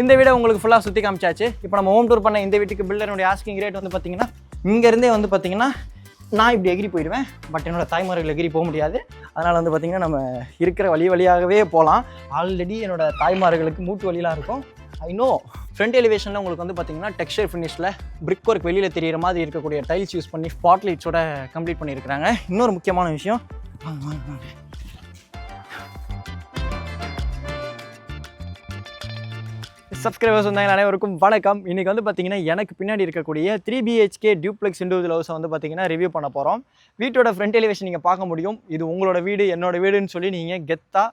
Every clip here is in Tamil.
இந்த வீடை உங்களுக்கு ஃபுல்லாக சுற்றி காமிச்சாச்சு. இப்போ நம்ம ஹோம் டூர் பண்ண இந்த வீட்டுக்கு பில்டருடைய ஆஸ்கிங் ரேட் வந்து பார்த்தீங்கன்னா இங்கேருந்தே வந்து பார்த்தீங்கன்னா நான் இப்படி எகிரி போயிடுவேன். பட் என்னோட தாய்மார்கள் எகிரி போக முடியாது. அதனால் வந்து பார்த்தீங்கன்னா நம்ம இருக்கிற வழி வழியாகவே போகலாம். ஆல்ரெடி என்னோட தாய்மார்களுக்கு மூட்டு வழியெலாம் இருக்கும். ஐ நோ ஃப்ரண்ட் எலிவேஷனில் உங்களுக்கு வந்து பார்த்தீங்கன்னா டெக்ஸ்டர் ஃபினிஷில் பிரிக் ஒர்க் வெளியில் தெரியிற மாதிரி இருக்கக்கூடிய டைல்ஸ் யூஸ் பண்ணி ஸ்பாட் லைட்ஸோட கம்ப்ளீட் பண்ணியிருக்கிறாங்க. இன்னொரு முக்கியமான விஷயம். சப்ஸ்கிரைபர்ஸ் வந்தாங்க அனைவருக்கும் வணக்கம். இன்றைக்கி வந்து பார்த்தீங்கன்னா எனக்கு பின்னாடி இருக்கக்கூடிய த்ரீ பிஹெச்கே டியூப்ளெக்ஸ் இண்டிவிஜுவல் ஹவுஸை வந்து பார்த்தீங்கன்னா ரிவ்யூ பண்ண போகிறோம் வீட்டோட ஃப்ரண்ட் எலிவேஷன் நீங்கள் பார்க்க முடியும். இது உங்களோட வீடு என்னோட வீடுன்னு சொல்லி நீங்கள் கெத்தாக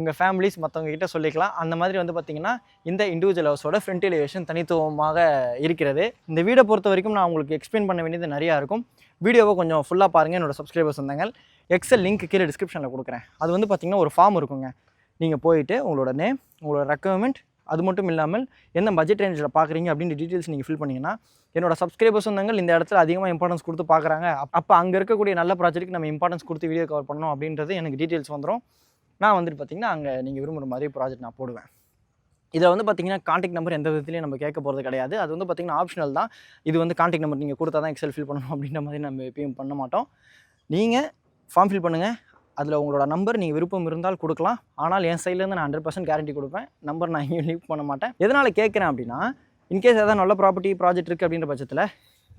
உங்கள் ஃபேமிலிஸ் மற்றவங்க கிட்ட சொல்லிக்கலாம். அந்த மாதிரி வந்து பார்த்தீங்கன்னா இந்த இண்டிவிஜுவல் ஹவுஸோட ஃப்ரண்ட் எலிவேஷன் தனித்துவமாக இருக்கிறது. இந்த வீடை பொறுத்த வரைக்கும் நான் உங்களுக்கு எக்ஸ்பிளைன் பண்ண வேண்டியது நிறையா இருக்கும். வீடியோவை கொஞ்சம் ஃபுல்லாக பாருங்கள் என்னோட சப்ஸ்கிரைபர்ஸ் வந்தாங்க. எக்ஸல் லிங்க் கீழே டிஸ்கிரிப்ஷனில் கொடுக்குறேன். அது வந்து பார்த்திங்கன்னா ஒரு ஃபார்ம் இருக்குங்க. நீங்கள் போயிட்டு உங்களோட நேம் உங்களோட ரெக்குவயர்மெண்ட் அது மட்டும் இல்லாமல் என்ன பட்ஜெட் ரேஞ்சில் பார்க்குறீங்க அப்படின்ற டீட்டெயில்ஸ் நீங்கள் ஃபில் பண்ணிங்கன்னா என்னோட சப்ஸ்கிரைபர்ஸ் வந்தாங்க இந்த இடத்துல அதிகமாக இம்பார்ட்டன்ஸ் கொடுத்து பார்க்குறாங்க அப்போ அங்கே இருக்கக்கூடிய நல்ல ப்ராஜெக்ட்டுக்கு நம்ம இம்பார்ட்டன்ஸ் கொடுத்து வீடியோ கவர் பண்ணணும் அப்படின்றது எனக்கு டீட்டெயில்ஸ் வந்துடும் நான் வந்துட்டு பார்த்திங்கன்னா அங்கே நீங்கள் விரும்புகிற மாதிரி ப்ராஜெக்ட் நான் போடுவேன். இதில் வந்து பார்த்தீங்கன்னா காண்டாக்ட் நம்பர் எந்த விதத்துலையும் நம்ம கேட்க போகிறது கிடையாது. அது வந்து பார்த்தீங்கன்னா ஆப்ஷனல் தான். இது வந்து காண்டாக்ட் நம்பர் நீங்கள் கொடுத்தா தான் எக்ஸல் ஃபில் பண்ணணும் அப்படின்ற மாதிரி நம்ம எப்பயும் பண்ண மாட்டோம். நீங்கள் ஃபார்ம் ஃபில் பண்ணுங்கள் அதில் உங்களோட நம்பர் நீங்கள் விருப்பம் இருந்தால் கொடுக்கலாம். ஆனால் என் சைட்லேருந்து நான் ஹண்ட்ரட் பர்சன்ட் கேரண்டி கொடுப்பேன். நம்பர் நான் எங்கேயும் லீவ் பண்ண மாட்டேன். எதனால் கேட்குறேன் அப்படின்னா இன்கேஸ் ஏதாவது நல்ல ப்ராப்பர்ட்டி ப்ராஜெக்ட் இருக்குது அப்படின்ற பட்சத்தில்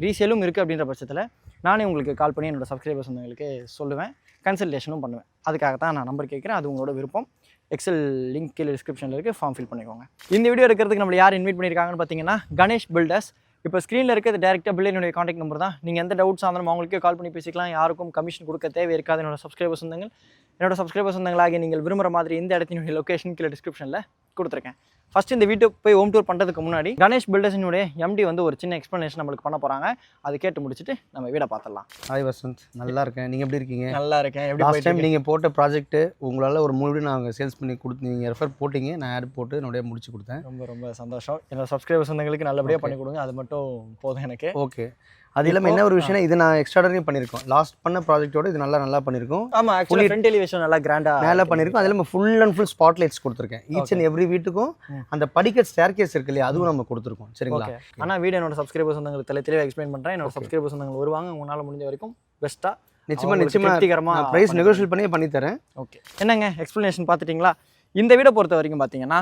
ரீசேலும் இருக்குது அப்படின்ற பட்சத்தில் நானே உங்களுக்கு கால் பண்ணி என்னோட சப்ஸ்கிரைபர்ஸ் வந்தவங்களுக்கு சொல்லுவேன். கன்சல்டேஷனும் பண்ணுவேன். அதுக்காக தான் நான் நம்பர் கேட்குறேன். அது உங்களோட விருப்பம். எக்ஸல் லிங்க் கீழே டிஸ்கிரிப்ஷனில் இருக்குது ஃபார்ம் ஃபில் பண்ணிக்கோங்க. இந்த வீடியோ எடுக்கிறதுக்கு நம்மளை யார் இன்வைட் பண்ணியிருக்காங்கன்னு பார்த்தீங்கன்னா கணேஷ் பில்டர்ஸ் இப்போ ஸ்க்ரீனில் இருக்கிறது டேரெக்டாக பிள்ளையினுடைய காண்டாக்ட் நம்பர் தான். நீங்கள் எந்த டவுட்ஸ் ஆனாலும் அவங்களுக்கே கால் பண்ணி பேசிக்கலாம். யாருக்கும் கமிஷன் கொடுக்க தேவை இருக்காது. என்னோட சப்ஸ்கிரைபர்ஸ் வந்தங்கள் என்னோட சப்ஸ்கிரைபர்ஸ் வந்தங்களாகி நீங்கள் விரும்புகிற மாதிரி இந்த இடத்தினுடைய லொக்கேஷன் கீழே டிஸ்கிரிப்ஷனில் கொடுத்துருக்கேன். ஃபர்ஸ்ட் இந்த வீட்டுக்கு போய் ஹோம் டூர் பண்ணுறதுக்கு முன்னாடி கணேஷ் பில்டர்ஸினுடைய எம்டி வந்து ஒரு சின்ன எக்ஸ்ப்ளனேஷன் நம்மளுக்கு பண்ண போகிறாங்க அது கேட்டு முடிச்சுட்டு நம்ம வீடை பார்த்துடலாம். ஹாய் வசந்த் நல்லா இருக்கேன். நீங்கள் எப்படி இருக்கீங்க? நல்லா இருக்கேன். எப்படி லாஸ்ட் டைம் நீங்கள் போட்ட ப்ராஜெக்ட் உங்களால் ஒரு மூணு வீடு நாங்கள் சேல்ஸ் பண்ணி கொடுத்து நீங்கள் ரெஃபர் போட்டிங்க. நான் ஆட் போட்டு என்னுடைய முடிச்சு கொடுத்தேன். ரொம்ப ரொம்ப சந்தோஷம். என்னோட சப்ஸ்கிரைபர்ஸ் வந்தவங்களுக்கு நல்லபடியாக பண்ணி கொடுங்க. அது மட்டும் போதும் எனக்கு. ஓகே அது இல்லாமல் என்ன ஒரு விஷயம்னா இது நான் எக்ஸ்ட்ராடனரி பண்ணியிருக்கோம் லாஸ்ட் பண்ண ப்ராஜெக்ட்டோட இது நல்லா நல்லா பண்ணியிருக்கோம் ஆமாம் ஆக்சுவலி ஃப்ரண்ட் எலிவேஷன் நல்லா கிராண்டாக மேலே பண்ணியிருக்கோம் அது இல்லாமல் full and full spot lights கொடுத்துருக்கேன் ஈச் அண்ட் எவ்ரி வீட்டுக்கும். அந்த படிக்கட் ஸ்டேர் கேஸ் இருக்கு இல்லையா அதுவும் நம்ம கொடுத்துருக்கோம். சரிங்களா? ஆனால் வீடு என்னோட சப்ஸ்கிரைபர்ஸ் வந்தவங்களுக்கு தெளி தெளிவாக எக்ஸ்பிளைன் பண்ணுறேன் என்னோட சப்ஸ்கிரைபர்ஸ் வந்தவங்க வருவாங்க. உங்களால் முடிஞ்ச வரைக்கும் பெஸ்ட்டாக நிச்சயமா நிச்சயமா திருப்திகரமாக நான் ப்ரைஸ் நெகோஷியேட் பண்ணி பண்ணி தரேன் ஓகே என்னங்க எக்ஸ்ப்ளனேஷன் பார்த்துட்டிங்களா? இந்த வீடை பொறுத்த வரைக்கும் பார்த்தீங்கன்னா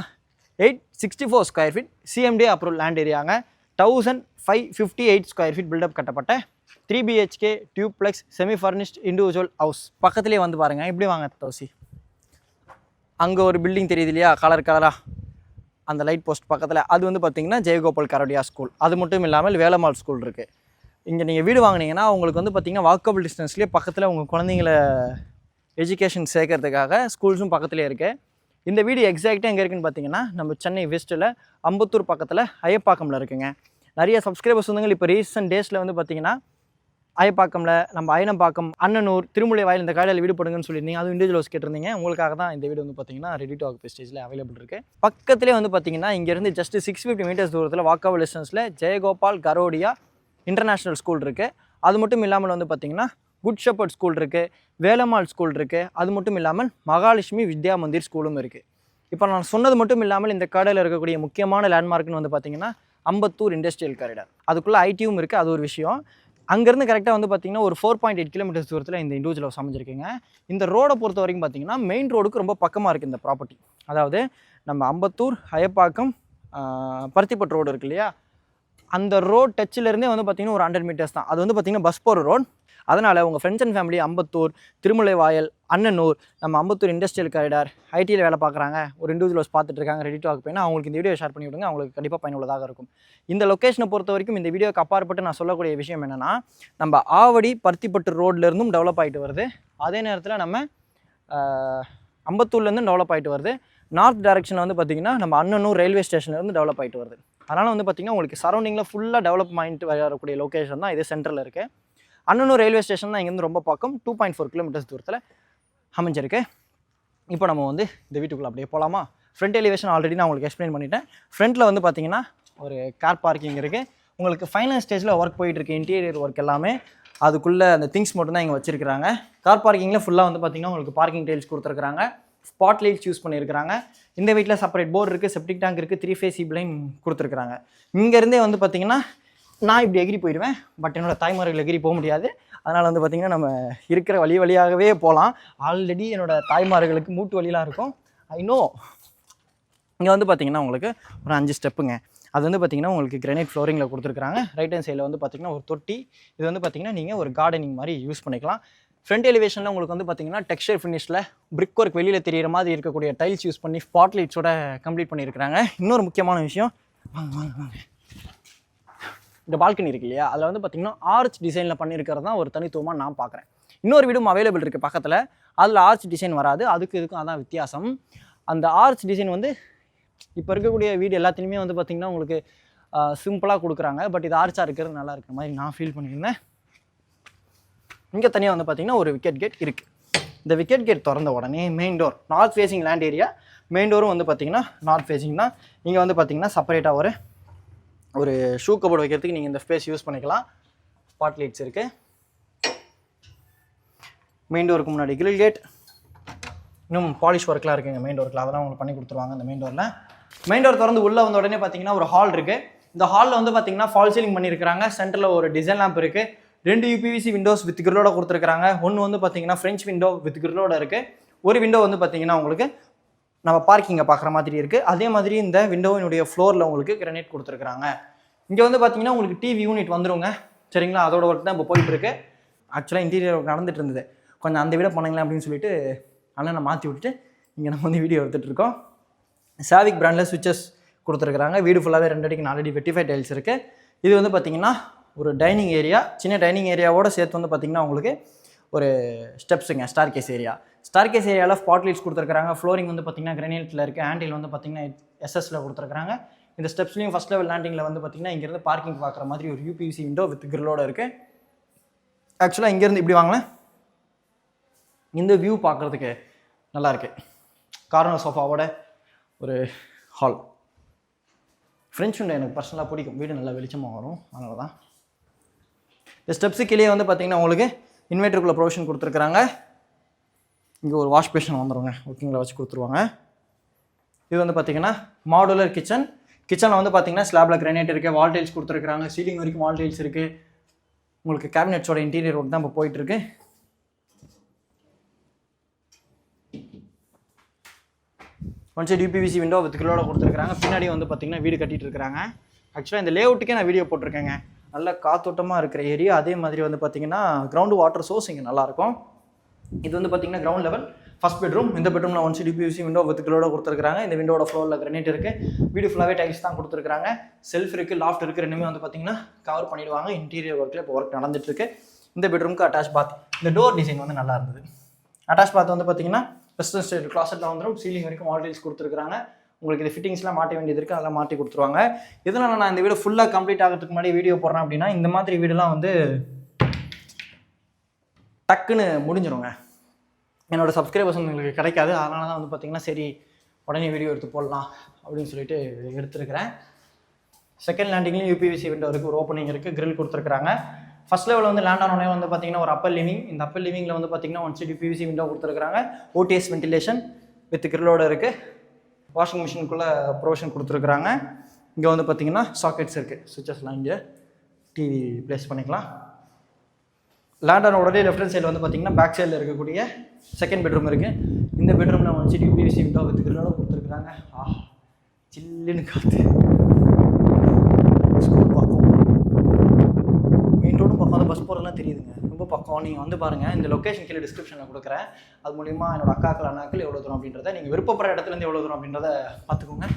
eight sixty four square feet CMD approval land ஏரியாங்க thousand five fifty eight square feet built up கட்டப்பட்ட three BHK duplex semi furnished individual house பக்கத்துலேயே வந்து பாருங்கள் இப்படி வாங்க தௌசி. அங்கே ஒரு பில்டிங் தெரியுது இல்லையா? கலர் கலராக அந்த லைட் போஸ்ட் பக்கத்தில். அது வந்து பார்த்தீங்கன்னா ஜெயகோபால் கரோடியா ஸ்கூல் அது மட்டும் இல்லாமல் வேலம்மாள் ஸ்கூல் இருக்குது இங்கே நீங்கள் வீடு வாங்கினீங்கன்னா உங்களுக்கு வந்து பார்த்திங்கன்னா வாக்கபிள் டிஸ்டன்ஸ்லேயே பக்கத்தில் உங்கள் குழந்தைங்கள எஜுகேஷன் சேர்க்கறதுக்காக ஸ்கூல்ஸும் பக்கத்துலேயே இருக்குது இந்த வீடு எக்ஸாக்டாக எங்கே இருக்குன்னு பார்த்தீங்கன்னா நம்ம சென்னை வெஸ்ட்டில் அம்பத்தூர் பக்கத்தில் அயப்பாக்கமில் இருக்குங்க. நிறைய சப்ஸ்கிரைபர்ஸ் வந்துங்கள் இப்போ ரீசன்ட் டேஸில் வந்து பார்த்தீங்கன்னா அயப்பாக்கமில் நம்ம அயனம்பாக்கம் அண்ணனூர் திருமுலை வாயில் இந்த காலையில் வீடு போடுங்கன்னு சொல்லியிருந்தீங்க அதுவும் இண்டிவிஜுவல் கேட்டிருந்தீங்க. உங்களுக்காக தான் இந்த வீடு வந்து பார்த்தீங்கன்னா ரெடி டு ஆக்கு ஸ்டேஜில் அவைலபிள் இருக்குது பக்கத்துலேயே வந்து பார்த்தீங்கன்னா இங்கேருந்து ஜஸ்ட் சிக்ஸ் ஃபிஃப்டி மீட்டர்ஸ் தூரத்தில் வாக்கபிள் டிஸ்டன்ஸில் ஜெயகோபால் கரோடியா இன்டர்நேஷ்னல் ஸ்கூல் இருக்குது அது மட்டும் இல்லாமல் வந்து பார்த்தீங்கன்னா குட் ஷெப்பர்ட் ஸ்கூல் இருக்குது வேலம்மாள் ஸ்கூல் இருக்குது அது மட்டும் இல்லாமல் மகாலட்சுமி வித்யா மந்திர் ஸ்கூலும் இருக்குது இப்போ நான் சொன்னது மட்டும் இல்லாமல் இந்த கடையில் இருக்கக்கூடிய முக்கியமான லேண்ட்மார்க்னு வந்து பார்த்தீங்கன்னா அம்பத்தூர் இண்டஸ்ட்ரியல் காரிடார் அதுக்குள்ளே ஐடியும் இருக்குது அது ஒரு விஷயம். அங்கேருந்து கரெக்டாக வந்து பார்த்தீங்கன்னா ஒரு ஃபோர் பாயிண்ட் எயிட் கிலோமீட்டர்ஸ் தூரத்தில் இந்த இண்டிவிஜுவல் ஹவுஸ் அமைஞ்சிருக்குங்க. இந்த ரோடை பொறுத்த வரைக்கும் பார்த்தீங்கன்னா மெயின் ரோடுக்கு ரொம்ப பக்கமாக இருக்குது இந்த ப்ராப்பர்ட்டி அதாவது நம்ம அம்பத்தூர் அயப்பாக்கம் பருத்திப்பட்டு ரோடு இருக்கு இல்லையா? அந்த ரோட் டச்சிலேருந்தே வந்து பார்த்தீங்கன்னா ஒரு ஹண்ட்ரட் மீட்டர்ஸ் தான். அது வந்து பார்த்தீங்கன்னா பஸ் போகிற ரோட் அதனால் உங்கள் friends and family Ambattur Thirumullaivoyal Annanur நம்ம அம்பத்தூர் இண்டஸ்ட்ரியல் காரிடார் ஐடியில் வேலை பார்க்குறாங்க. ஒரு இண்டிவிஜுவல்ஸ் பார்த்துட்டு இருக்காங்க ரெடி டு ஆக்கு போயினா அவங்களுக்கு இந்த வீடியோ ஷேர் பண்ணி விடுங்க. அவங்களுக்கு கண்டிப்பாக பயனுள்ளதாக இருக்கும். இந்த லொக்கேஷனை பொறுத்த வரைக்கும் இந்த வீடியோக்கு அப்பாற்பட்டு நான் சொல்லக்கூடிய விஷயம் என்னென்னா நம்ம ஆவடி பருத்திப்பட்டு ரோட்லேருந்தும் டெவலப் ஆகிட்டு வருது. அதே நேரத்தில் நம்ம அம்பத்தூர்லேருந்து டெவலப் ஆகிட்டு வருது. நார்த் டைரக்ஷனில் வந்து பார்த்திங்கன்னா நம்ம அண்ணனூர் ரயில்வே ஸ்டேஷன்லேருந்து டெவலப் ஆகிட்டு வருது. அதனால் வந்து பார்த்திங்கன்னா உங்களுக்கு சரௌண்டிங்கில் ஃபுல்லாக டெவலப் ஆகிட்டு வரக்கூடிய லொக்கேஷன் தான் இது சென்டரில் இருக்குது அண்ணனூர் ரயில்வே ஸ்டேஷன் தான் இங்கேருந்து ரொம்ப பக்கம். டூ பாயிண்ட் ஃபோர் கிலோமீட்டர்ஸ் தூரத்தில் அமைஞ்சிருக்கு. இப்போ நம்ம வந்து இந்த வீட்டுக்குள்ளே அப்படியே போகலாமா ஃப்ரண்ட் எலிவேஷன் ஆல்ரெடி நான் உங்களுக்கு எக்ஸ்பிளைன் பண்ணிட்டேன். ஃப்ரண்ட்டில் வந்து பார்த்தீங்கன்னா ஒரு கார் பார்க்கிங் இருக்குது உங்களுக்கு ஃபைனல் ஸ்டேஜில் ஒர்க் போயிட்டுருக்கு இன்டீரியர் ஒர்க் எல்லாமே. அதுக்குள்ளே அந்த திங்ஸ் மட்டும்தான் இங்கே வச்சுருக்கிறாங்க. கார் பார்க்கிங்கில் ஃபுல்லாக வந்து பார்த்தீங்கன்னா உங்களுக்கு பார்க்கிங் டைல்ஸ் கொடுத்துருக்குறாங்க. ஸ்பாட் லைட்ஸ் யூஸ் பண்ணியிருக்கிறாங்க இந்த வீட்டில் செப்பரேட் போர்டு இருக்குது செப்டிக் டேங்க் இருக்குது த்ரீ ஃபேஸ் லைன் e கொடுத்துருக்குறாங்க. இங்கேருந்தே வந்து பார்த்தீங்கன்னா நான் இப்படி எகிரி போயிடுவேன் பட் என்னோடய தாய்மார்கள் எகிரி போக முடியாது. அதனால் வந்து பார்த்திங்கன்னா நம்ம இருக்கிற வழி வழியாகவே போகலாம் ஆல்ரெடி என்னோடய தாய்மார்களுக்கு மூட்டு வழியெலாம் இருக்கும். ஐ நோ இங்கே வந்து பார்த்திங்கன்னா உங்களுக்கு ஒரு அஞ்சு ஸ்டெப்புங்க. அது வந்து பார்த்தீங்கன்னா உங்களுக்கு கிரனைட் ஃப்ளோரிங்கில் கொடுத்துருக்காங்க ரைட் ஹேண்ட் சைடில் வந்து பார்த்தீங்கன்னா ஒரு தொட்டி. இது வந்து பார்த்தீங்கன்னா நீங்கள் ஒரு கார்டனிங் மாதிரி யூஸ் பண்ணிக்கலாம். ஃப்ரண்ட் எலிவேஷனில் உங்களுக்கு வந்து பார்த்தீங்கன்னா டெக்ஸ்டர் ஃபினிஷில் பிரிக் ஒர்க் வெளியில் தெரியிற மாதிரி இருக்கக்கூடிய டைல்ஸ் யூஸ் பண்ணி ஸ்பாட்லைட்ஸோட கம்ப்ளீட் பண்ணியிருக்கிறாங்க. இன்னொரு முக்கியமான விஷயம். வாங்க வாங்க வாங்க. இந்த பால்கனி இருக்கு இல்லையா? அதில் வந்து பார்த்திங்கன்னா ஆர்ச் டிசைனில் பண்ணியிருக்கிறது தான் ஒரு தனித்துவமாக நான் பார்க்குறேன் இன்னொரு வீடும் அவைலபிள் இருக்குது பக்கத்தில். அதில் ஆர்ச் டிசைன் வராது. அதுக்கு இதுக்கும் அதான் வித்தியாசம். அந்த ஆர்ச் டிசைன் வந்து இப்போ இருக்கக்கூடிய வீடு எல்லாத்துலேயுமே வந்து பார்த்திங்கன்னா உங்களுக்கு சிம்பிளாக கொடுக்குறாங்க. பட் இது ஆர்ச்சாக இருக்கிறது நல்லா இருக்கிற மாதிரி நான் ஃபீல் பண்ணியிருந்தேன். இங்கே தனியாக வந்து பார்த்திங்கன்னா ஒரு விக்கெட் கேட் இருக்குது இந்த விக்கெட் கேட் திறந்த உடனே main door north facing land area main டோரும் வந்து பார்த்திங்கன்னா நார்த் ஃபேஸிங் தான். இங்கே வந்து பார்த்திங்கன்னா செப்பரேட்டாக ஒரு ஒரு ஷூ கபோர்டு வைக்கிறதுக்கு நீங்கள் இந்த ஸ்பேஸ் யூஸ் பண்ணிக்கலாம். ஸ்பாட் லைட்ஸ் இருக்குது மெயின் டோருக்கு முன்னாடி கிரில் கேட் இன்னும் பாலிஷ் ஒர்க்லாம் இருக்குங்க மெயின் டோர்க்கில் அதெல்லாம் உங்களுக்கு பண்ணி கொடுத்துருவாங்க இந்த மெயின் டோரில் மெயின் டோர் திறந்து உள்ளே வந்த உடனே பார்த்தீங்கன்னா ஒரு ஹால் இருக்குது இந்த ஹாலில் வந்து பார்த்தீங்கன்னா ஃபால் சீலிங் பண்ணியிருக்காங்க சென்டரில் ஒரு டிசைன் லேம்ப் இருக்குது ரெண்டு யூபிவிசி விண்டோஸ் வித் கிரிலோட கொடுத்துருக்காங்க ஒன்று வந்து பார்த்தீங்கன்னா ஃப்ரெஞ்ச் விண்டோ வித் கிரிலோட இருக்குது ஒரு விண்டோ வந்து பார்த்தீங்கன்னா உங்களுக்கு நம்ம பார்க்கிங்கை பார்க்குற மாதிரி இருக்குது அதே மாதிரி இந்த விண்டோவினுடைய ஃப்ளோரில் உங்களுக்கு கிரனைட் கொடுத்துருக்காங்க இங்கே வந்து பார்த்தீங்கன்னா உங்களுக்கு டிவி யூனிட் வந்துருங்க. சரிங்களா? அதோட ஒர்க் தான் இப்போ போயிட்டுருக்கு. ஆக்சுவலாக இன்டீரியர் ஒர்க் நடந்துட்டு இருந்தது. கொஞ்சம் அந்த வீட பண்ணுங்களேன் அப்படின்னு சொல்லிட்டு அண்ணனை மாற்றி விட்டுட்டு இங்கே நம்ம வந்து வீடியோ எடுத்துகிட்டு இருக்கோம். சாவிக் பிராண்டில் சுவிச்சஸ் கொடுத்துருக்குறாங்க. வீடு ஃபுல்லாகவே ரெண்டு அடிக்கு நாலடி அடி வெட்டிஃபை டைல்ஸ் இருக்குது இது வந்து பார்த்திங்கன்னா ஒரு டைனிங் ஏரியா சின்ன டைனிங் ஏரியாவோட சேர்த்து வந்து பார்த்திங்கன்னா உங்களுக்கு ஒரு ஸ்டெப்ஸுங்க ஸ்டார் கேஸ் ஏரியா ஸ்டார்கேஸ் ஏரியாவில் ஸ்பாட் லைட்ஸ் கொடுத்துருக்காங்க ஃப்ளோரிங் வந்து பார்த்திங்கன்னா கிரனைட்டில் இருக்குது ஹேண்டில் வந்து பார்த்திங்கன்னா எஸ்எஸ்ல கொடுத்துருக்காங்க இந்த ஸ்டெப்ஸ்லையும் ஃபஸ்ட் லெவல் லேண்டிங்கில் வந்து பார்த்திங்கன்னா இங்கேருந்து பார்க்கிங் பார்க்குற மாதிரி ஒரு யூபிசி விண்டோ வித் கிரிலோட இருக்குது ஆக்சுவலாக இங்கேருந்து இப்படி வாங்கினேன் இந்த வியூ பார்க்குறதுக்கு நல்லாயிருக்கு கார்னர் சோஃபாவோட ஒரு ஹால் ஃப்ரெஞ்ச் விண்டோ எனக்கு பர்சனலாக பிடிக்கும். வீடு நல்லா வெளிச்சமாக வரும். அதனால தான் இந்த ஸ்டெப்ஸு கீழே வந்து பார்த்தீங்கன்னா உங்களுக்கு இன்வெர்ட்டருக்குள்ள ப்ரொவிஷன் கொடுத்துருக்குறாங்க. இங்கே ஒரு வாஷ் பேஷன் வந்துடுங்க ஓகேங்களா வச்சு கொடுத்துருவாங்க. இது வந்து பார்த்தீங்கன்னா மாடுலர் கிச்சன் கிச்சனில் வந்து பார்த்தீங்கன்னா ஸ்லாபில் கிரானைட் இருக்குது வால் டைல்ஸ் கொடுத்துருக்குறாங்க. சீலிங் வரைக்கும் வால் டைல்ஸ் இருக்குது உங்களுக்கு கேபினெட்ஸோட இன்டீரியர் ஒர்க் தான் இப்போ போயிட்டுருக்கு. One side UPVC window with கிலோட கொடுத்துருக்காங்க பின்னாடி வந்து பார்த்தீங்கன்னா வீடு கட்டிகிட்டு இருக்காங்க. ஆக்சுவலாக இந்த லேஅவுட்டுக்கே நான் வீடியோ போட்டிருக்கேங்க. நல்ல காத்தோட்டமாக இருக்கிற ஏரியா அதே மாதிரி வந்து பார்த்தீங்கன்னா கிரவுண்டு வாட்டர் சோர்ஸ் இங்கே நல்லாயிருக்கும் இது வந்து பார்த்தீங்கன்னா கிரவுண்ட் லெவல் ஃபஸ்ட் பெட்ரூம் இந்த பெட்ரூமில் ஒன் சிடி பியூசி விண்டோ வித்துக்களோட கொடுத்துருக்காங்க இந்த விண்டோட ஃப்ளோரில் கிரனேட் இருக்குது வீடு ஃபுல்லாகவே டைல்ஸ் தான் கொடுத்துருக்காங்க செல்ஃப் இருக்குது லாஃப்ட் இருக்குது ரெண்டுமே வந்து பார்த்தீங்கன்னா கவர் பண்ணிடுவாங்க. இன்டீரியர் ஒர்க்கில் இப்போ ஒர்க் நடந்துட்டுருக்கு. இந்த பெட்ரூமுக்கு அட்டாச் பாத் இந்த டோர் டிசைன் வந்து நல்லா இருந்தது. அட்டாச் பாத் வந்து பார்த்தீங்கன்னா வெஸ்டர்ன் ஸ்டைல் கிளாசெட்டில் வந்துடும் சீலிங் வரைக்கும் வால்டைல்ஸ் கொடுத்துருக்காங்க உங்களுக்கு இது ஃபிட்டிங்ஸ்லாம் மாட்ட வேண்டியது இருக்குது அதெல்லாம் மாட்டி கொடுத்துருவாங்க. இதனால் நான் இந்த வீடு ஃபுல்லாக கம்ப்ளீட் ஆகிறதுக்கு முன்னாடி வீடியோ போடுறேன் அப்படின்னா இந்த மாதிரி வீடுலாம் வந்து டக்குன்னு முடிஞ்சிருங்க. என்னோடய சப்ஸ்கிரைபர்ஸ் உங்களுக்கு கிடைக்காது. அதனால தான் வந்து பார்த்தீங்கன்னா சரி உடனே வீடியோ எடுத்து போடலாம் அப்படின்னு சொல்லிட்டு எடுத்துருக்கிறேன். செகண்ட் லேண்டிங்லேயும் யூபிவிசி விண்டோ இருக்குது ஒரு ஓப்பனிங் இருக்குது கிரில் கொடுத்துருக்காங்க ஃபஸ்ட் லெவலில் வந்து லேண்ட் ஆனோடனே வந்து பார்த்தீங்கன்னா ஒரு அப்பர் லிவிங் இந்த அப்பர் லிவிங்கில் வந்து பார்த்திங்கன்னா ஒன் சீட் பிவிசி விண்டோ கொடுத்துருக்காங்க ஓடிஎஸ் வென்டிலேஷன் வித் கிரிலோட இருக்குது வாஷிங் மிஷினுக்குள்ளே ப்ரொவிஷன் கொடுத்துருக்குறாங்க. இங்கே வந்து பார்த்தீங்கன்னா சாக்கெட்ஸ் இருக்குது சுவிச்சஸ்லாம் இங்கே டிவி ப்ளேஸ் பண்ணிக்கலாம். லேண்டான உடனே லெஃப்ட் ஹேண்ட் சைடில் வந்து பார்த்தீங்கன்னா பேக் சைடில் இருக்கக்கூடிய செகண்ட் பெட்ரூம் இருக்குது இந்த பெட்ரூமில் வந்து சைடு யூபிவிசி விண்டோ வித் கொடுத்துருக்குறாங்க. ஆ சில்லுன்னு காற்று ஸ்கூல் பக்கம் மெயின் ரோடும் பக்கம் அந்த பஸ் போகிறதுலாம் தெரியுதுங்க. ரொம்ப பக்கம். நீங்கள் வந்து பாருங்கள் இந்த லொக்கேஷன் கீழே டிஸ்கிரிப்ஷனில் கொடுக்குறேன். அது மூலிமா என்னோட அக்காக்கள் அண்ணாக்கள் எவ்வளோ தூரம் அப்படின்றத நீங்கள் விருப்பப்படுற இடத்துலேருந்து எவ்வளோ தூரம் அப்படின்றத பார்த்துக்கோங்க.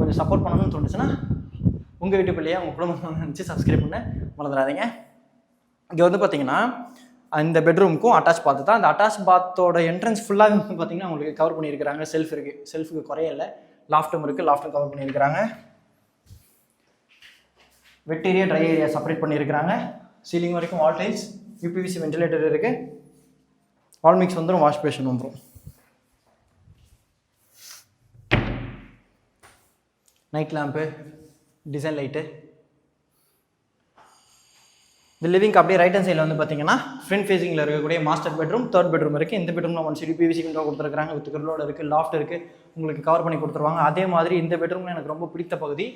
கொஞ்சம் சப்போர்ட் பண்ணணும்னு தோணுச்சுன்னா உங்கள் வீட்டு பிள்ளையா உங்கள் குடும்பம் நினச்சி சப்ஸ்கிரைப் பண்ண மறந்துடாதீங்க. இங்கே வந்து பார்த்தீங்கன்னா இந்த பெட்ரூமுக்கும் அட்டாச் பாத் தான். அந்த அட்டாச் பாத்தோட என்ட்ரன்ஸ் ஃபுல்லாக வந்து பார்த்தீங்கன்னா உங்களுக்கு கவர் பண்ணியிருக்கிறாங்க. செல்ஃப் இருக்குது செல்ஃபுக்கு குறையல லாஃப்ட்டும் இருக்குது லாஃப்ட்டும் கவர் பண்ணியிருக்கிறாங்க. Wet area dry area separate பண்ணியிருக்கிறாங்க. சீலிங் வரைக்கும் வால் டைல்ஸ் யூபிவிசி வென்டிலேட்டர் இருக்குது வால் மிக்ஸ் வந்துடும் வாஷ் பேஷன் வந்துடும் நைட் லேம்ப்பு டிசைன் லைட்டு இந்த லிவிங்க்கு அப்படியே ரைட் ஹேண்ட் சைடில் வந்து பார்த்தீங்கன்னா ஃப்ரண்ட் ஃபேசிங்கில் இருக்கக்கூடிய மாஸ்டர் பெட்ரூம் தேர்ட் பெட்ரூம் இருக்குது இந்த பெட்ரூமில் ஒன் சிடி பிவிசி விண்டோ கொடுத்துருக்காங்க வித் கிரிலோட இருக்குது லாஃப்ட் இருக்குது உங்களுக்கு கவர் பண்ணி கொடுத்துருவாங்க. அதே மாதிரி இந்த பெட்ரூமில் எனக்கு ரொம்ப பிடித்த பகுதி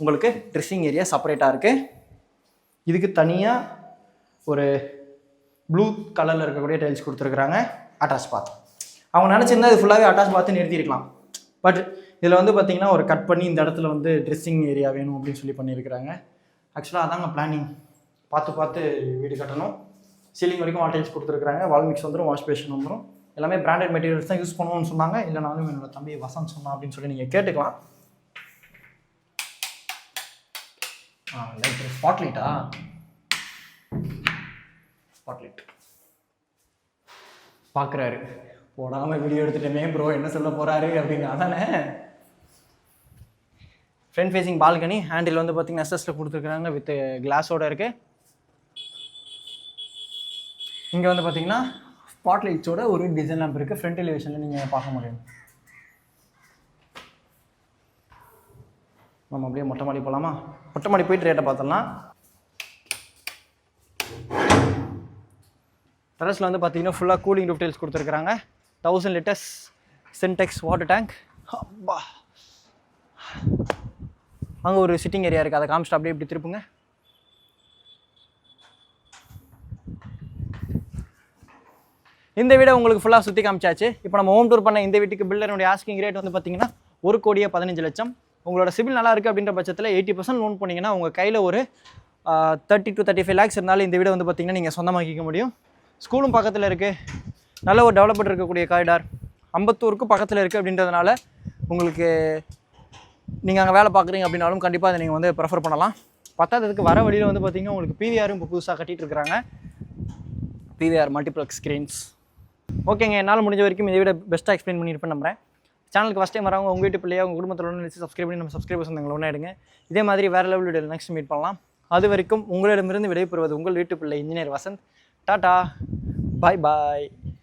உங்களுக்கு ட்ரெஸ்ஸிங் ஏரியா செப்பரேட்டாக இருக்குது இதுக்கு தனியாக ஒரு ப்ளூ கலரில் இருக்கக்கூடிய டைல்ஸ் கொடுத்துருக்குறாங்க. அட்டாச் பாத் அவங்க நினச்சிருந்தா இது ஃபுல்லாகவே அட்டாச் பார்த்து நிறுத்திருக்கலாம் பட் இதில் வந்து பார்த்தீங்கன்னா ஒரு கட் பண்ணி இந்த இடத்துல வந்து ட்ரெஸ்ஸிங் ஏரியா வேணும் அப்படின்னு சொல்லி பண்ணியிருக்கிறாங்க. ஆக்சுவலாக அதாங்க பிளானிங் பார்த்து பார்த்து வீடு கட்டணும். சீலிங் வரைக்கும் வால் கொடுத்துருக்குறாங்க. வால் மிக்ஸ் வந்துடும் வாஷ் பேஷன் வந்துடும் எல்லாமே பிராண்டட் மெட்டீரியல்ஸ் தான் யூஸ் பண்ணுவோம்னு சொன்னாங்க. இல்லைனாலும் என்னோட தம்பி வசந்த் சொன்னான் அப்படின்னு சொல்லி நீங்கள் கேட்டுக்கலாம். ஸ்பாட்லைட்டா லைட் ஸ்பாட் லைட்டா ஸ்பாட்லைட் பார்க்குறாரு போடாமல் வீடியோ எடுத்துட்டேனே ப்ரோ என்ன சொல்ல போகிறாரு அப்படின்னு. அதானே? ஃப்ரண்ட் ஃபேஸிங் பால்கனி ஹேண்டில் வந்து பார்த்தீங்கன்னா எஸ்எஸில் கொடுத்துருக்குறாங்க வித் கிளாஸோட இருக்குது இங்கே வந்து பார்த்தீங்கன்னா ஸ்பாட் லைட்ஸோட ஒரு டிசைன் லேம்ப் இருக்குது ஃப்ரண்ட் எலிவேஷனில் நீங்கள் பார்க்க முடியும். நம்ம அப்படியே மொட்டை மாடி போகலாமா மொட்டை மாடி போயிட்டு ரேட்டை பார்த்துடலாம் டெரஸில் வந்து பார்த்தீங்கன்னா ஃபுல்லாக கூலிங் டீட்டெயில்ஸ் கொடுத்துருக்குறாங்க. Thousand litres Sintex water tank அப்பா. அங்கே ஒரு சிட்டிங் ஏரியா இருக்குது அதை காமிச்சிட்டு அப்படியே இப்படி திருப்புங்க. இந்த வீடை உங்களுக்கு ஃபுல்லாக சுற்றி காமிச்சாச்சு. இப்போ நம்ம ஹோம் டூர் பண்ண இந்த வீட்டுக்கு பில்டருடைய ஆஸ்கிங் ரேட் வந்து பார்த்தீங்கன்னா ஒரு கோடியே பதினஞ்சு லட்சம். உங்களோட சிபில் நல்லா இருக்குது அப்படின்ற பட்சத்தில் எயிட்டி பர்சன்ட் லோன் பண்ணிங்கன்னா உங்கள் கையில் ஒரு thirty to thirty five lakhs இருந்தாலும் இந்த வீடை வந்து பார்த்திங்கன்னா நீங்கள் சொந்தமாக்கிக்க முடியும். ஸ்கூலும் பக்கத்தில் இருக்குது நல்ல ஒரு டெவலப்மெண்ட் இருக்கக்கூடிய காரிடார் அம்பத்தூருக்கு பக்கத்தில் இருக்குது அப்படின்றதுனால உங்களுக்கு நீங்கள் அங்கே வேலை பார்க்குறீங்க அப்படின்னாலும் கண்டிப்பாக அதை நீங்கள் வந்து ப்ரெஃபர் பண்ணலாம். பத்தாததுக்கு வர வழியில் வந்து பார்த்தீங்கன்னா உங்களுக்கு பிவிஆரும் இப்போ புதுசாக கட்டிகிட்டு இருக்கிறாங்க. பிவிஆர் மல்டிப்ளெக்ஸ் ஸ்க்ரீன்ஸ் ஓகேங்க என்னால் முடிஞ்ச வரைக்கும் இதை விட பெஸ்ட்டாக எக்ஸ்பிளைன் பண்ணியிருப்பேன் நம்புறேன். சேனலுக்கு ஃபஸ்ட் டைம் வரவங்க உங்கள் வீட்டு பிள்ளையா உங்கள் குடும்பத்தில் ஒன்று சப்ஸ்கிரைப் பண்ணி நம்ம சப்ஸ்கிரைபர்ஸ் உங்களை ஒன்றாயிடுங்க இதே மாதிரி வேறு லெவல் வீடியோ நெக்ஸ்ட் மீட் பண்ணலாம். அது வரைக்கும் உங்களிடமிருந்து விடைபெறுவது உங்கள் வீட்டு பிள்ளை engineer Vasanth. Tata. Bye bye